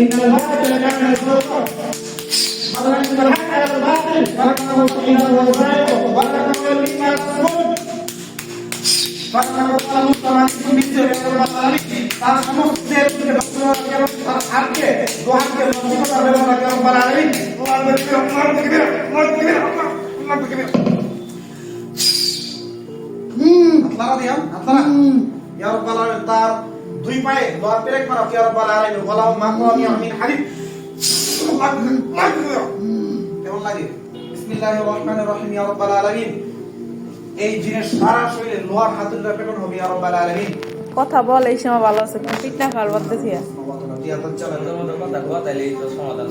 إن الباطل كان يسوقا حضرا إن الحق على الباطل فكره إلى الوزائق وكره مما يصفون فكره الله مستمع بسم الله رب العالمين তার সমস্ত তার হাতকে দোহাতকে লক্ষ্য করে দেবেন না রব العالمين আল্লাহ দেখবে আল্লাহ দেখবে আল্লাহ দেখবে আল্লাহ দেখবে আপনারা দিয়াম আপনারা ইয়া রাব্বাল আলামিন তার দুই পায়ে দোয়া পেরেক মারা ইয়া রাব্বাল আলামিন ওয়ালাউ মাকরামি মিন হাদিদ কেমন লাগে? বিসমিল্লাহির রহমানির রহিম ইয়া রাব্বাল আলামিন। এই জিনের সারা শরীরে লোহার হাতুড়িটা পেটন হবে ইয়া রাব্বাল আলামিন। কথা বল এই সময় ভালো আছে পিট না খাওয়ার বলতেছি কথা কোয়া তাইলে এই তো সমাধান।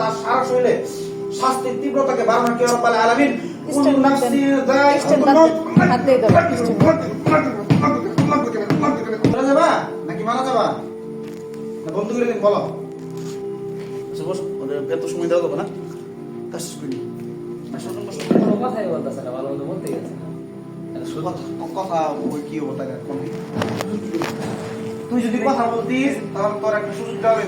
তার সারা শরীরে শাস্তির তীব্রতাকে বাড়ানো কি রাব্বাল আলামিন? যাবা? নাকি মারা যাবা? বন্ধু করে বলো। আচ্ছা এত সময় দেওয়া যাবে না। কাজ করি। কথাই বলতেছে না ভালো মতো বলতে গেছে। শুধু কথা কথা ওই কি হব টাকা তুই যদি কথা বলতিস তাহলে তোর একটা সুযোগ দেবে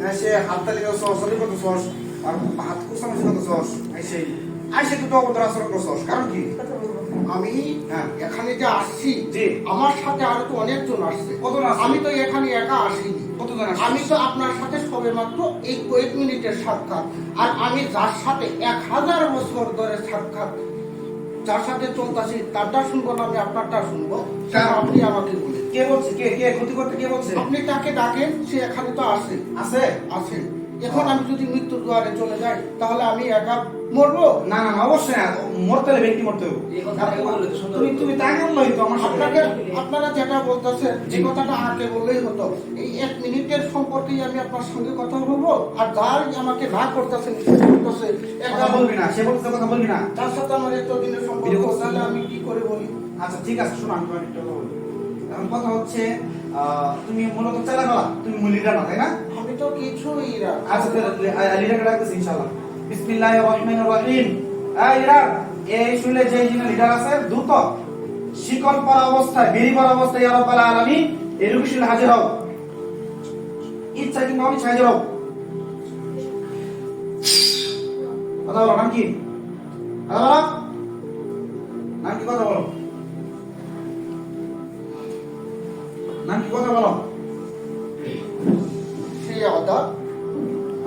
হ্যাঁ সে হাত তালি সস সরি কত সস আর হাত কুসানো কত সস আইসে আইসে তুই তো অবদার আচরণ করছস কারণ কি আমি হ্যাঁ। এখানে যে আসছি জি। আমার সাথে আরও তো অনেকজন আসছে কতজন? আমি তো এখানে একা আসিনি কতজন? আমি তো আপনার সাথে সবে মাত্র এই কয়েক মিনিটের সাক্ষাৎ আর আমি যার সাথে এক হাজার বছর ধরে সাক্ষাৎ যার সাথে চলতেছি তারটা শুনব না আমি আপনারটা শুনব সেটা আপনি আমাকে বলেন কে বলছে কে? কে? ক্ষতি করতে কে বলছে? আপনি তাকে ডাকেন সে এখানে তো আসে আছে? আছে। এখন আমি যদি মৃত্যু দুয়ারে চলে যাই তাহলে আমি একা মরবো? না না অবশ্যই না। মরতে হলে ব্যক্তি মরতে হবে। তুমি তুমি তাই বললোই তো আমার আপনাকে আপনারা যেটা বলতেছেন যে কথাটা আগে বললেই হতো। এই এক মিনিটের সম্পর্কেই আমি আপনার সঙ্গে কথা বলব আর যার আমাকে না করতেছে করতেছে কথা বলবি না সে বলছে কথা বলবি না। তার সাথে আমার এত দিনের সম্পর্ক তাহলে আমি কি করে বলি? আচ্ছা ঠিক আছে শোনো আমি একটা এখন কথা হচ্ছে তুমি মূলত চালা গলা তুমি মূল লিডার না তাই না? আমি তো কিছুই না। আচ্ছা লিডারকে ডাকতেছি ইনশাআল্লাহ। বিসমিল্লাহির রহমানির রহিম। এই লিডার এই শুনে যে যিনি লিডার আছে দ্রুত শিকল পরা অবস্থায় বেরি পরা অবস্থায় ইয়া রাব্বাল আলামিন হাজির হও। ইচ্ছা কিংবা অনিচ্ছা হাজির হও। কথা বলো নাম কি? কথা বলো। নাম কি কথা বলো? নাম কি কথা বলো? সেই আদা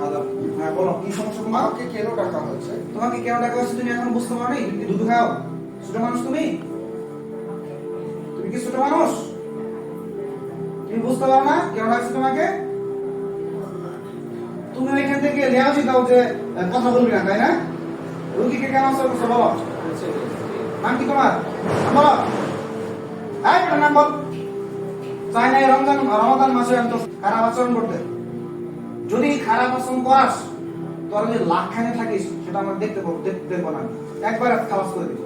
আচ্ছা, হ্যাঁ বলো কি সমস্যা তোমার? আমাকে কেন ডাকা হয়েছে তোমাকে কেন ডাকা হচ্ছে তুমি এখন বুঝতে পারো তুমি দুধ খাও। ছোট মানুষ তুমি? তুমি কি ছোট মানুষ? তুমি বুঝতে পারো না কেন ডাকছে তোমাকে? তুমি ওইখান থেকে নেওয়া উচিত দাও যে কথা বলবি না তাই না? রুগীকে কেন আসতে করছ বলো? নাম কি তোমার? বলো। এই নাম বল। চাই না রমজান রমাদান মাসে তো খারাপ আচরণ করতে। যদি খারাপ আচরণ করাস তোরা যদি লাখ খানে থাকিস সেটা আমরা দেখতে পাবো দেখতে দেখব না। একবার খালাস করে দিব।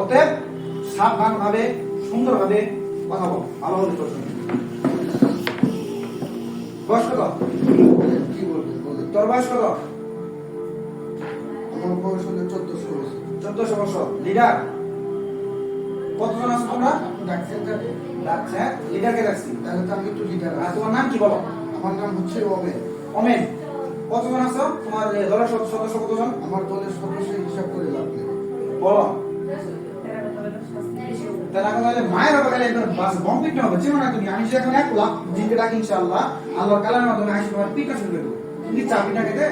অতএব সাবধান ভাবে সুন্দর ভাবে কথা বল। ভালো হলে তোর সঙ্গে। বয়স কত কি তোর বয়স কত আমার বয়স হলে চোদ্দশো বছর। চোদ্দশো বছর। লিডার? কতজন আছো তোমরা ডাকছেন তাকে লিডারকে ডাকছি তাহলে তো আমি লিডার আর তোমার নাম কি বলো? আমার নাম হচ্ছে ওমেন। অমেন কতজন আছো তোমার দলের সদ- সদস্য কতজন? আমার দলের সদস্য হিসাব করে লাভ নেই। বলো। তাহলে তাহলে মায়ের বাস হবে। চিনো না তুমি আমি যে এখন এক লাখ জিনকে ডাকি ইনশাআল্লাহ আল্লাহর কালামের মাধ্যমে আসি তোমার শুরু করে তুমি কি চা পিঠা খেতে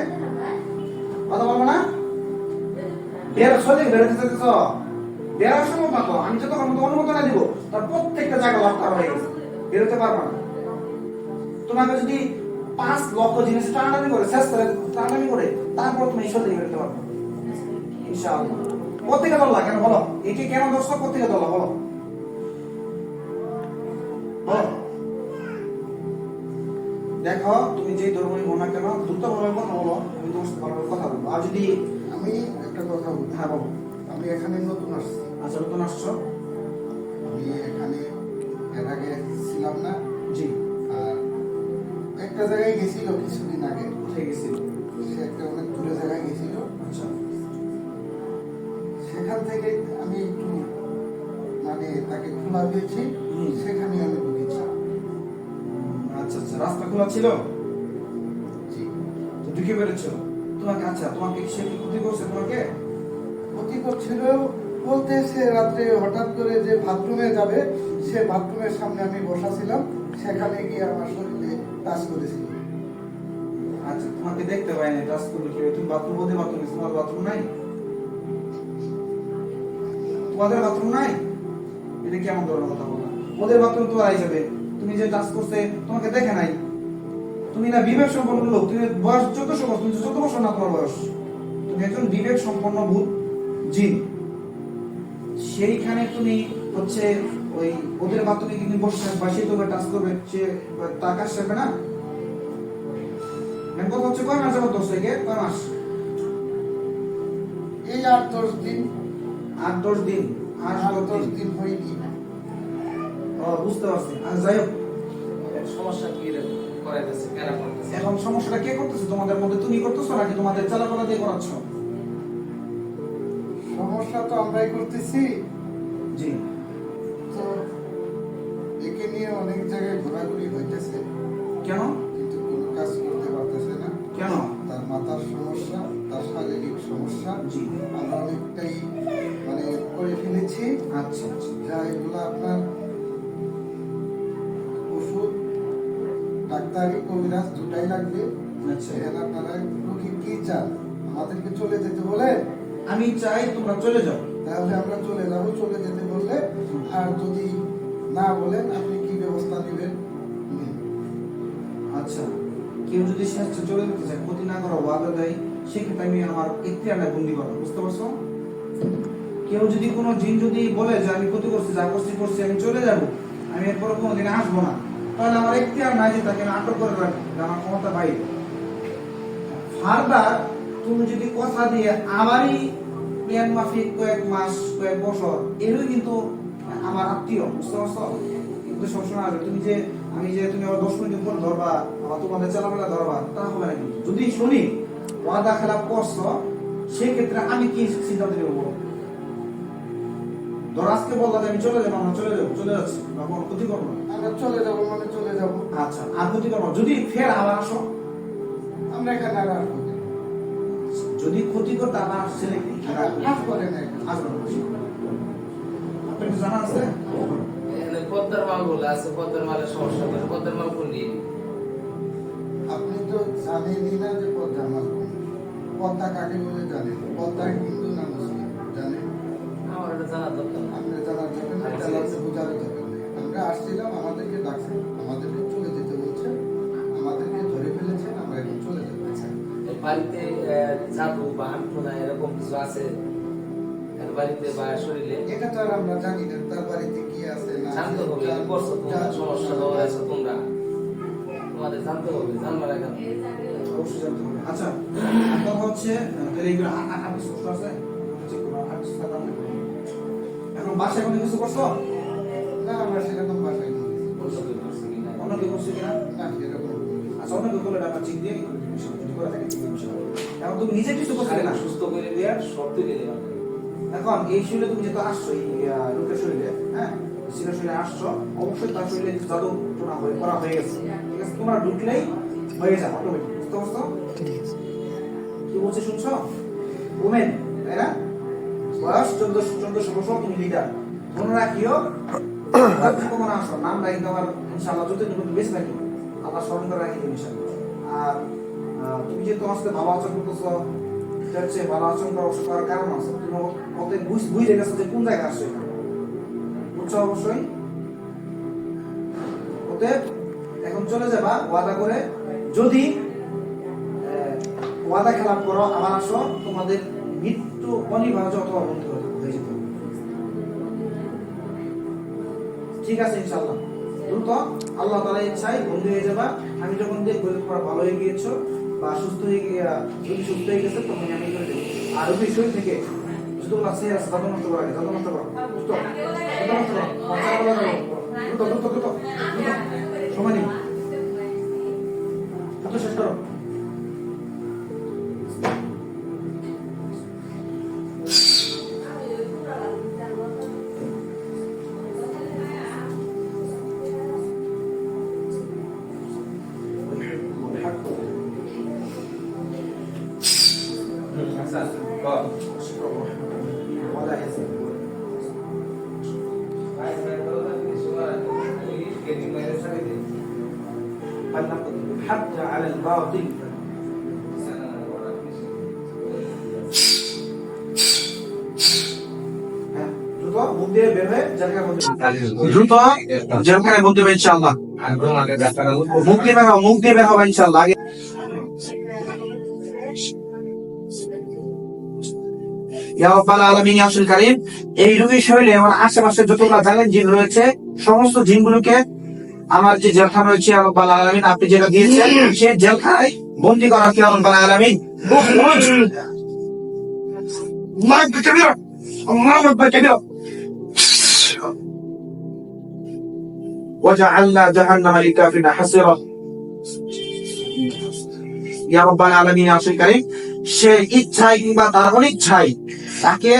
কথা বলব না? বের সদিক বেরোতে চাইতেছ? বেড়ার সময় পাতো আমি যতক্ষণ অনুমোদন দিব তার প্রত্যেকটা জায়গা লক করা হয়ে গেছে। বেরোতে পারবা না। তোমাকে যদি পাঁচ লক্ষ জিনিস টানাটানি করে শেষ করে টানাটানি করে তারপর তুমি ঈশ্বর দিয়ে বেরোতে পারবে। ইনশাআল্লাহ। দল্লা কেন বলো। একে কেন দর্শক কোথেকে দল্লা বলো। দেখো তুমি যে ধর্মই হো না কেন দ্রুতভাবে কথা বলো আমি তোমার সাথে কথা বলব। আর যদি আমি একটা কথা হ্যাঁ বলো। আমি এখানে নতুন আসছি। আচ্ছা নতুন আসছো? আমি এখানে এর আগে ছিলাম না। জি। আর একটা জায়গায় গেছিল কিছুদিন আগে। কোথায় গেছিল? সে একটা অনেক দূরে জায়গায় গেছিল। আচ্ছা। সেখান থেকে আমি একটু মানে তাকে খোলা দিয়েছি। সেখানে আমি ঢুকেছি আচ্ছা আচ্ছা। রাস্তা খোলা ছিল? জি। তো ঢুকে বেরোচ্ছ? তোমাকে আচ্ছা তোমাকে সে কি ক্ষতি করছে তোমাকে? ক্ষতি করছিল বলতে সে রাত্রে হঠাৎ করে যে বাথরুমে যাবে, সে বাথরুমের সামনে আমি বসা ছিলাম, সেখানে গিয়ে আমার শরীরে টাচ করেছিল আচ্ছা তোমাকে দেখতে পাইনি, টাচ করলে কি তুমি বাথরুম বলতে বাথরুম, তোমার বাথরুম নাই? তোমাদের বাথরুম নাই? এটা কেমন ধরনের কথা বলা? ওদের বাথরুম তো আই যাবে তুমি যে টাচ করছে, তোমাকে দেখে নাই। তুমি না বিবেক সম্পন্ন লোক, তুমি বয়স চোদ্দশো বছর তুমি চোদ্দ বছর না তোমার বয়স, তুমি একজন বিবেক সম্পন্ন ভূত। জিন সেইখানে তুমি হচ্ছে ওই ওদের বাথরুমে কিন্তু বসে বা সে তোকে টাচ করবে সে তার কাজ করবে না? মেন কথা হচ্ছে কয় মাস যাবত দশ থেকে কয় মাস? এই আট দশ দিন। আট দশ দিন? আট দশ দিন? হয়নি। ও বুঝতে পারছি। আর যাই হোক। সমস্যা কি রে? করাইতেছে এখন সমস্যাটা কে করতেছে? তোমাদের মধ্যে তুমি করতেছো নাকি তোমাদের চালাপালা দিয়ে করাচ্ছ? সমস্যা তো আমরাই করতেছি। জি। তো একে নিয়ে অনেক জায়গায় ঘোরাঘুরি হইতেছে। কেন? কিন্তু কোনো কাজ করতে পারতেছে না। কেন? তার মাথার সমস্যা তার শারীরিক সমস্যা। জি। আমরা অনেকটাই মানে করে ফেলেছি। আচ্ছা আচ্ছা। যা এগুলো আপনার ওষুধ ডাক্তারি কবিরাজ দুটাই লাগবে। আচ্ছা। সেখানে আপনারা রোগী কি চান? আমাদেরকে চলে যেতে বলে আমি চাই তোমরা চলে যাও। তাহলে আমরা চলে যাব চলে যেতে বললে আর যদি না বলেন আপনি কি ব্যবস্থা নেবেন? আচ্ছা কেউ যদি স্বাস্থ্য চলে যেতে চায় ক্ষতি না করা ওয়াদা দেয় সেক্ষেত্রে আমি আমার এখতিয়ারটা বন্দি করব বুঝতে পারছ? কেউ যদি কোনো জিন যদি বলে যে আমি ক্ষতি করছি যা করছি করছি আমি চলে যাব আমি এরপরে কোনোদিন আসব না। তাহলে আমার এখতিয়ার নাই যে তাকে আমি আটক করে রাখব আমার ক্ষমতা বাইরে। ফার্দার তুমি যদি কথা দিয়ে আমারই এক মাফিক কয়েক মাস কয়েক বছর এগুলো কিন্তু আমার আত্মীয় বুঝতে পারছ? কিন্তু সবসময় আসবে। তুমি যে আমি যে তুমি আবার দশ মিনিট পর ধরবা আবার তোমাদের চালাবেলা ধরবা তা হবে না কিন্তু। যদি শুনি ওয়াদা খেলাপ করছ সেক্ষেত্রে আমি কি সিদ্ধান্ত নেব? ধর আজকে বললা আমি চলে যাব আমরা চলে যাব চলে যাচ্ছি। বা কোনো ক্ষতি করব না। আমরা চলে যাব মানে চলে যাব। আচ্ছা আর ক্ষতি করব যদি ফের আবার আসো? আমরা এখানে আর আসব। যদি ক্ষতি করতে আবার ছেলে কি আসব না না। আপনার কি জানা আছে? পদ্মার মাল বলে আছে পদ্মার মালের সমস্যা করে পদ্মার মাল কোন আপনি তো জানেনই না যে পদ্মা আমার কোন। পদ্মা কাকে বলে জানেন? পদ্মা হিন্দু না মুসলিম? জানেন? আমার এটা জানা দরকার। আপনি জানার যাবেন না আচ্ছা, জানাতে আচ্ছা। বোঝার যাবেন আমরা আসছিলাম আমাদেরকে ডাকছেন আমাদেরকে চলে যেতে বলছে। আমাদেরকে ধরে ফেলেছেন আমরা এখন চলে যাব। এই বাড়িতে জাদু বা এরকম কিছু আছে বাড়িতে বা শরীরে? এটা তো আর আমরা জানি না তার বাড়িতে কি আছে না জানতে হবে করছ তোমরা? সমস্যা দেওয়া আছে তোমরা। তোমাদের জানতে হবে জানবার আগে অবশ্যই জানতে হবে। আচ্ছা হচ্ছে এইগুলো সুস্থ আছে। এখন বাসায় কোনো কিছু করছ? না আমরা সেরকম বাসায় নিয়ে কি করছ কিনা না? সেরকম। আচ্ছা অন্য ঠিক দিয়ে করে। যদি করে থাকে। এখন তুমি নিজে কিছু না? সুস্থ করে দেওয়ার তুলে দেওয়া এখন এই শরীরে তুমি যেহেতু আসছো এই লোকের শরীরে হ্যাঁ? সিনের শরীরে আসছো অবশ্যই তার শরীরে জাদু টোনা হয়ে করা হয়ে গেছে। ঠিক আছে? তোমরা ঢুকলেই হয়ে যাবে অটোমেটিক বুঝতে পারছ? কি বলছে শুনছো? উমেন তাই না? বয়স চোদ্দশো বছর তুমি লিডার মনে রাখিও কখন আসো নাম রাখি তোমার ইনশাআল্লাহ যদি তুমি বেশি থাকি আল্লাহ স্মরণ করে রাখি ইনশাআল্লাহ আর তুমি যে তোমার সাথে ভালো আচরণ করতেছো এটার চেয়ে ভালো আচরণ করা অবশ্য করার কারণ আছে তুমি ওকে বুঝ- বুঝে গেছো যে কোন জায়গায় আসছে এখানে। বুঝছ অবশ্যই ওতে এখন চলে যাবা ওয়াদা করে, যদি ওয়াদা খেলাপ করো, আবার আসো, তোমাদের মৃত্যু অনিবার্য অথবা বন্ধু হয়ে যেতে। ঠিক আছে ইনশাল্লাহ দ্রুত আল্লাহ তালা ইচ্ছায় বন্ধু হয়ে যাবা। আমি যখন দেখব তোমরা ভালো হয়ে গিয়েছো বা সুস্থ হয়ে যদি সুস্থ হয়ে গেছে, তখন আমি করে দেবো। আর ওই শরীর থেকে যতগুলো সে আছে তত নষ্ট করা করো দ্রুত নষ্ট করো। দ্রুত দ্রুত দ্রুত। فلنقل الحق على الباطل হ্যাঁ, দ্রুত মুখ দিয়ে বের হয়ে জেলখানার মধ্যে দ্রুত জেলখানায় মধ্যে বের ইনশাআল্লাহ মুখ দিয়ে বের হও, মুখ দিয়ে বের হবা ইনশাআল্লাহ আগে ইয়া রাব্বাল আলামিন ইয়া রাসূল কারীম এই রোগীর শরীরে আমার আশেপাশে যতগুলো জানেন জিন রয়েছে সমস্ত জিনগুলোকে আমার যে জেলখানা রয়েছে ইয়া রাব্বাল আলামিন আপনি যেটা দিয়েছেন সেই জেলখানায় বন্দী করা কি ইয়া রাব্বাল আলামিন আল্লাহু আকবার কাবীরা আল্লাহু আকবার কাবীরা وجعلنا جهنم للكافرين حسيرا ইয়া রাব্বাল আলামিন ইয়া রাসূল কারীম সে ইচ্ছায় কিংবা তার অনিচ্ছায় তাকে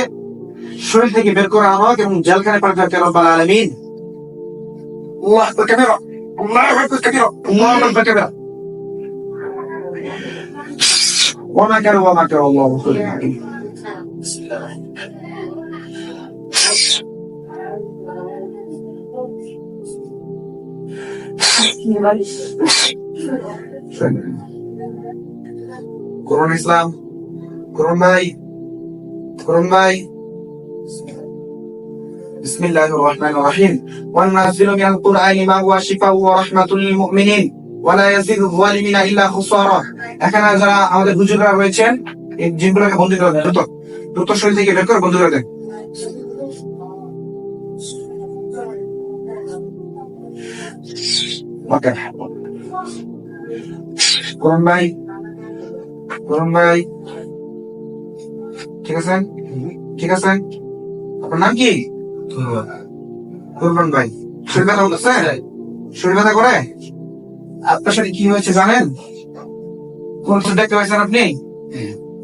শরীর থেকে বের করে আনো এবং জেলখানে পাঠাতে রব্বাল আলামিন আল্লাহু আকবার কাবীরা আল্লাহু আকবার কাবীরা আল্লাহু আকবার কাবীরা وما كان وما كان الله رسول حكيم করুন ইসলাম করুন ভাই করুন ভাই بسم الله الرحمن الرحيم وننزل من القرآن ما هو شفاء ورحمة للمؤمنين ولا يزيد الظالمين إلا خسارا এখানে যারা আমাদের হুজুররা রয়েছেন এই জিনগুলোকে বন্দী করে দেন দ্রুত দ্রুত শরীর থেকে বের করে বন্দী করে দেন ওকে করুন ভাই করুন ভাই ঠিক আছেন ঠিক আছেন আপনার নাম কি কুরবান ভাই শরীর ব্যথা হচ্ছে শরীর ব্যথা করে? আপনার সাথে কি হয়েছে জানেন? কোন কিছু দেখতে পাইছেন আপনি?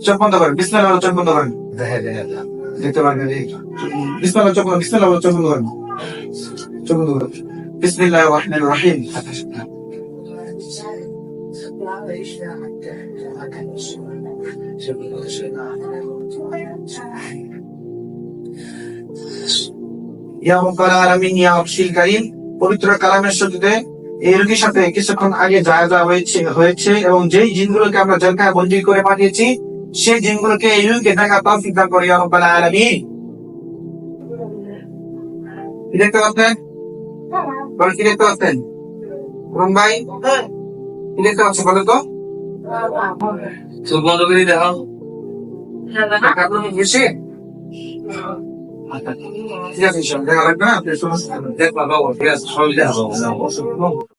চোখ বন্ধ করেন বিসমিল্লাহ বলে চোখ বন্ধ করেন। দেখতে পারবেন বিসমিল্লাহ চোখ বন্ধ বিসমিল্লাহ বলে চোখ বন্ধ করেন। চোখ বন্ধ করেন। বিসমিল্লাহ রহমান রহিম। ইয়া আলামিন ইয়া কারীম। পবিত্র কালামের শক্তিতে এই রোগীর সাথে কিছুক্ষণ আগে জায়গা হয়েছে হয়েছে এবং যেই জিনগুলোকে আমরা জেলখানায় বন্দী করে পাঠিয়েছি সেই জিনগুলোকে এই রোগীকে দেখা তৌফিক দান করে ইয়া আলামিন। দেখতে পাচ্ছেন? বল কি দেখতে পাচ্ছেন? রুম ভাই? কি দেখতে পাচ্ছেন বলো তো? চোখ বন্ধ করে দেখাও টাকা তো বেশি ঠিক আছে ইনশাআল্লাহ দেখা লাগবে না আপনি সমস্যা দেখ বাবা ঠিক আছে সবই দেখাবো